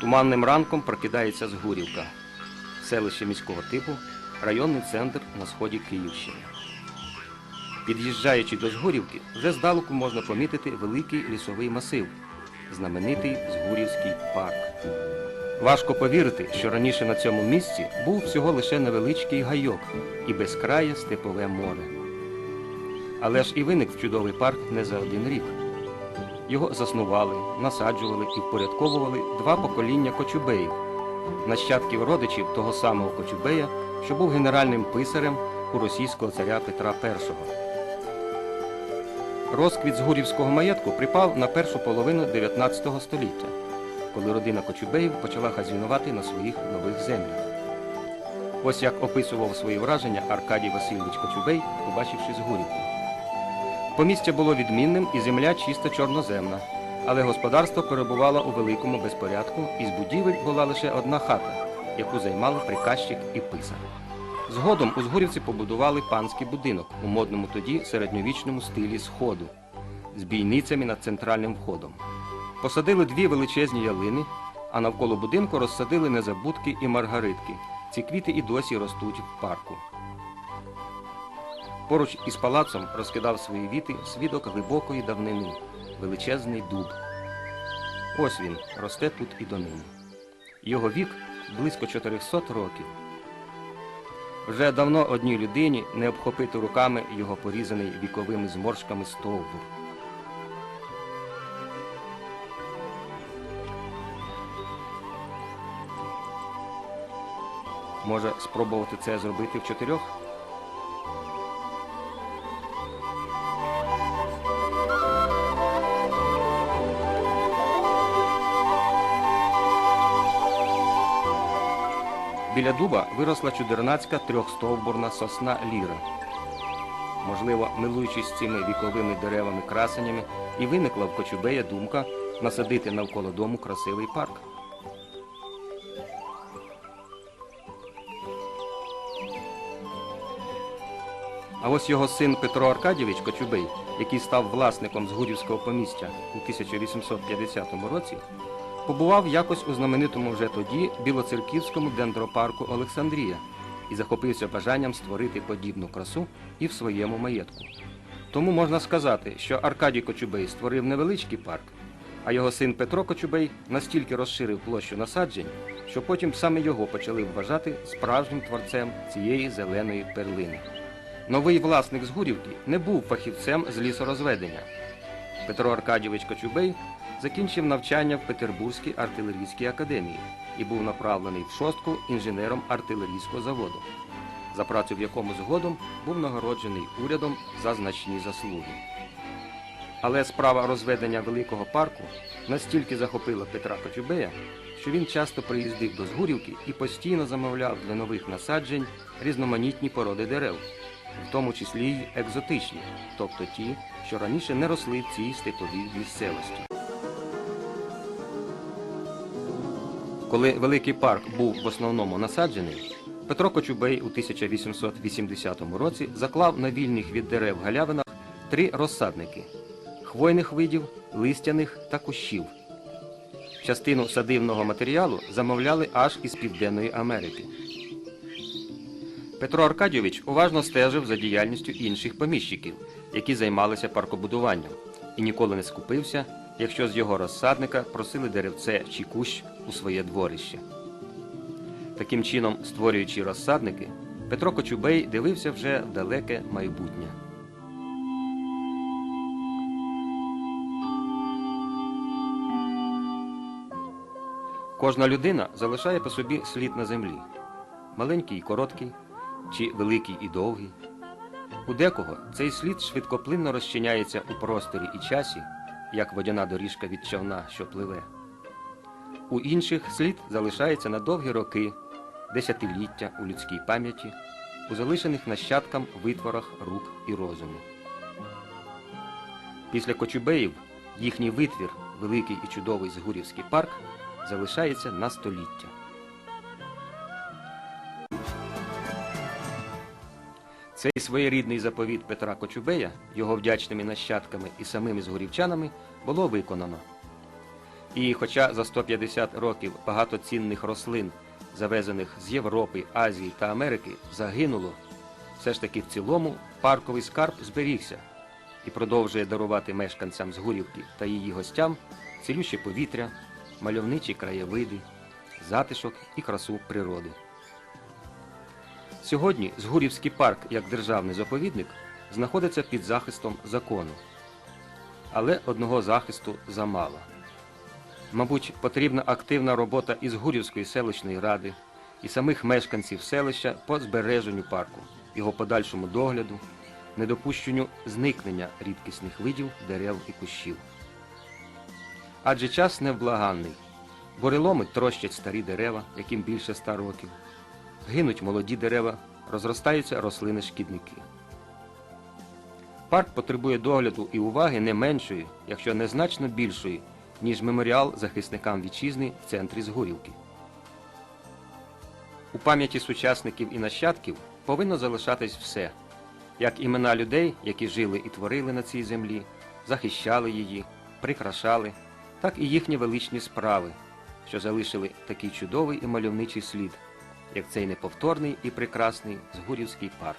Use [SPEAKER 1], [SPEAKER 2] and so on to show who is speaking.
[SPEAKER 1] Туманним ранком прокидається Згурівка, селище міського типу, районний центр на сході Київщини. Під'їжджаючи до Згурівки, вже здалеку можна помітити великий лісовий масив, знаменитий Згурівський парк. Важко повірити, що раніше на цьому місці був всього лише невеличкий гайок і безкрає степове море. Але ж і виник чудовий парк не за один рік. Його заснували, насаджували і впорядковували два покоління кочубеїв, нащадків родичів того самого кочубея, що був генеральним писарем у російського царя Петра І. Розквіт Згурівського маєтку припав на першу половину 19 століття, коли родина Кочубеїв почала хазяйнувати на своїх нових землях. Ось як описував свої враження Аркадій Васильович Кочубей, побачивши Згурівку. Помістя було відмінним і земля чисто чорноземна, але господарство перебувало у великому безпорядку, і з будівель була лише одна хата, яку займали приказчик і писар. Згодом у Згурівці побудували панський будинок у модному тоді середньовічному стилі сходу з бійницями над центральним входом. Посадили дві величезні ялини, а навколо будинку розсадили незабудки і маргаритки. Ці квіти і досі ростуть в парку. Поруч із палацом розкидав свої віти свідок глибокої давнини, величезний дуб. Ось він росте тут і донині. Його вік близько 400 років. Вже давно одній людині не обхопити руками його порізаний віковими зморшками стовбур. Може спробувати це зробити в чотирьох? Біля дуба виросла чудернацька трьохстовбурна сосна ліра. Можливо, милуючись цими віковими деревами красенями, і виникла в Кочубея думка насадити навколо дому красивий парк. А ось його син Петро Аркадійович Кочубей, який став власником Згурівського помістя у 1850 році, побував якось у знаменитому вже тоді білоцерківському дендропарку Олександрія і захопився бажанням створити подібну красу і в своєму маєтку. Тому можна сказати, що Аркадій Кочубей створив невеличкий парк, а його син Петро Кочубей настільки розширив площу насаджень, що потім саме його почали вважати справжнім творцем цієї зеленої перлини. Новий власник Згурівки не був фахівцем з лісорозведення. Петро Аркадійович Кочубей закінчив навчання в Петербурзькій артилерійській академії і був направлений в шостку інженером артилерійського заводу, за працю в якому згодом був нагороджений урядом за значні заслуги. Але справа розведення великого парку настільки захопила Петра Кочубея, що він часто приїздив до Згурівки і постійно замовляв для нових насаджень різноманітні породи дерев, в тому числі й екзотичні, тобто ті, що раніше не росли в цій степовій місцевості. Коли великий парк був в основному насаджений, Петро Кочубей у 1880 році заклав на вільних від дерев галявинах три розсадники хвойних видів, листяних та кущів. Частину садивного матеріалу замовляли аж із Південної Америки. Петро Аркадійович уважно стежив за діяльністю інших поміщиків, які займалися паркобудуванням, і ніколи не скупився, якщо з його розсадника просили деревце чи кущ у своє дворище. Таким чином, створюючи розсадники, Петро Кочубей дивився вже в далеке майбутнє. Кожна людина залишає по собі слід на землі маленький і короткий, чи великий і довгий. У декого цей слід швидкоплинно розчиняється у просторі і часі, як водяна доріжка від човна, що пливе. У інших слід залишається на довгі роки, десятиліття у людській пам'яті, у залишених нащадкам витворах рук і розуму. Після Кочубеїв їхній витвір, великий і чудовий Згурівський парк, залишається на століття. Цей своєрідний заповіт Петра Кочубея, його вдячними нащадками і самими згорівчанами було виконано. І хоча за 150 років багато цінних рослин, завезених з Європи, Азії та Америки, загинуло, все ж таки в цілому парковий скарб зберігся і продовжує дарувати мешканцям Згурівки та її гостям цілюще повітря, мальовничі краєвиди, затишок і красу природи. Сьогодні Згурівський парк як державний заповідник знаходиться під захистом закону. Але одного захисту замало. Мабуть, потрібна активна робота із Гурівської селищної ради і самих мешканців селища по збереженню парку, його подальшому догляду, недопущенню зникнення рідкісних видів дерев і кущів. Адже час невблаганний. Буреломи трощать старі дерева, яким більше ста років. Гинуть молоді дерева, розростаються рослини-шкідники. Парк потребує догляду і уваги не меншої, якщо не значно більшої, ніж меморіал захисникам вітчизни в центрі Згурівки. У пам'яті сучасників і нащадків повинно залишатись все, як імена людей, які жили і творили на цій землі, захищали її, прикрашали, так і їхні величні справи, що залишили такий чудовий і мальовничий слід, як цей неповторний і прекрасний Згурівський парк.